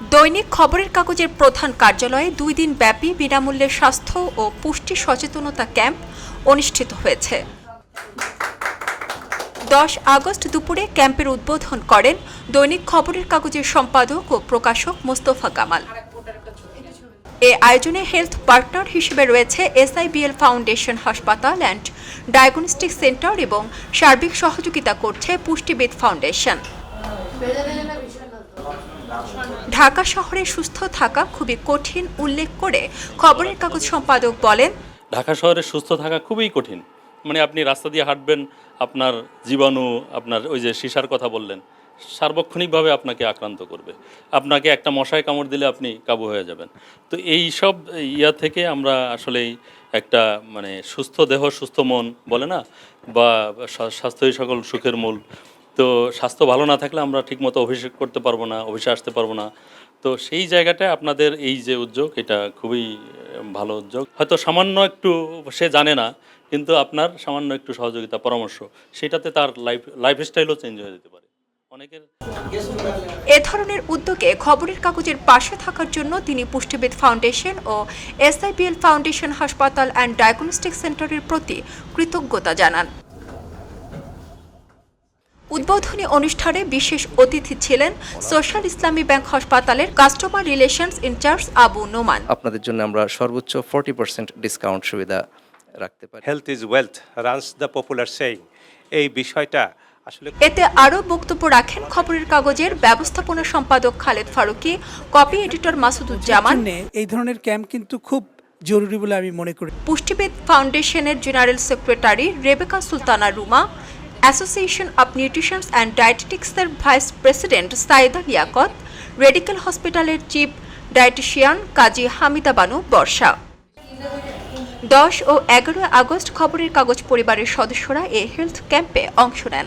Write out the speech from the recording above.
দৈনিক খবরের কাগজের প্রধান কার্যালয়ে দুই দিন ব্যাপী বিনামূল্যে স্বাস্থ্য ও পুষ্টি সচেতনতা ক্যাম্প অনুষ্ঠিত হয়েছে। দশ আগস্ট দুপুরে ক্যাম্পের উদ্বোধন করেন দৈনিক খবরের কাগজের সম্পাদক ও প্রকাশক মোস্তফা কামাল। এ আয়োজনে হেলথ পার্টনার হিসেবে রয়েছে এসআইবিএল ফাউন্ডেশন হাসপাতাল অ্যান্ড ডায়াগনস্টিক সেন্টার এবং সার্বিক সহযোগিতা করছে পুষ্টিবিদ ফাউন্ডেশন। ঢাকা শহরে সুস্থ থাকা খুবই কঠিন উল্লেখ করে খবরের কাগজ সম্পাদক বলেন, ঢাকা শহরে সুস্থ থাকা খুবই কঠিন। মানে আপনি রাস্তা দিয়ে হাঁটবেন, আপনার জীবাণু, আপনার ওই যে সীসার কথা বললেন, সার্বক্ষণিকভাবে আপনাকে আক্রান্ত করবে। আপনাকে একটা মশায় কামড় দিলে আপনি কাবু হয়ে যাবেন। তো এই সব ইয়া থেকে আমরা আসলেই একটা মানে সুস্থ দেহ, সুস্থ মন বলে না? বা স্বাস্থ্যই সকল সুখের মূল। তো স্বাস্থ্য ভালো না থাকলে আমরা ঠিকমতো অভিষেক করতে পারব না, অফিসে আসতে পারব না। তো সেই জায়গাটায় আপনাদের এই যে উদ্যোগ, এটা খুবই ভালো উদ্যোগ। হয়তো সামান্য একটু সে জানে না, কিন্তু আপনার সামান্য একটু সহযোগিতা, পরামর্শ, সেটাতে তার লাইফ, লাইফস্টাইলও চেঞ্জ হয়ে যেতে পারে। অনেকের এ ধরনের উদ্যোগে খবরের কাগজের পাশে থাকার জন্য তিনি পুষ্টিবিদ ফাউন্ডেশন ও এসআইবিএল ফাউন্ডেশন হাসপাতাল অ্যান্ড ডায়াগনস্টিক সেন্টারের প্রতি কৃতজ্ঞতা জানান। উদ্বোধনী অনুষ্ঠানে বিশেষ অতিথি ছিলেন সোশ্যাল ইসলামী ব্যাংক হাসপাতালের customer relations incharge Abu Noman. আপনাদের জন্য আমরা সর্বোচ্চ ফোরটি পার্সেন্ট ডিসকাউন্ট সুবিধা রাখতে পারি। Health is wealth runs the popular saying এই বিষয়টা আসলে এতে আরও বক্তব্য রাখেন খবরের কাগজের ব্যবস্থাপনা সম্পাদক খালেদ ফারুকী কপি এডিটর মাসুদুজ্জামান। এই ধরনের ক্যাম্প কিন্তু খুব জরুরি বলে আমি মনে করি। পুষ্টিবিদ ফাউন্ডেশনের general secretary Rebeka Sultana Ruma association of nutritions and ডায়েটেটিক্সের vice president Saida Liaquat radical হসপিটালের চিফ ডায়েটিশিয়ান কাজী হামিদা বানু বর্ষা। দশ ও এগারো আগস্ট খবরের কাগজ পরিবারের সদস্যরা এ হেলথ ক্যাম্পে অংশ নেন।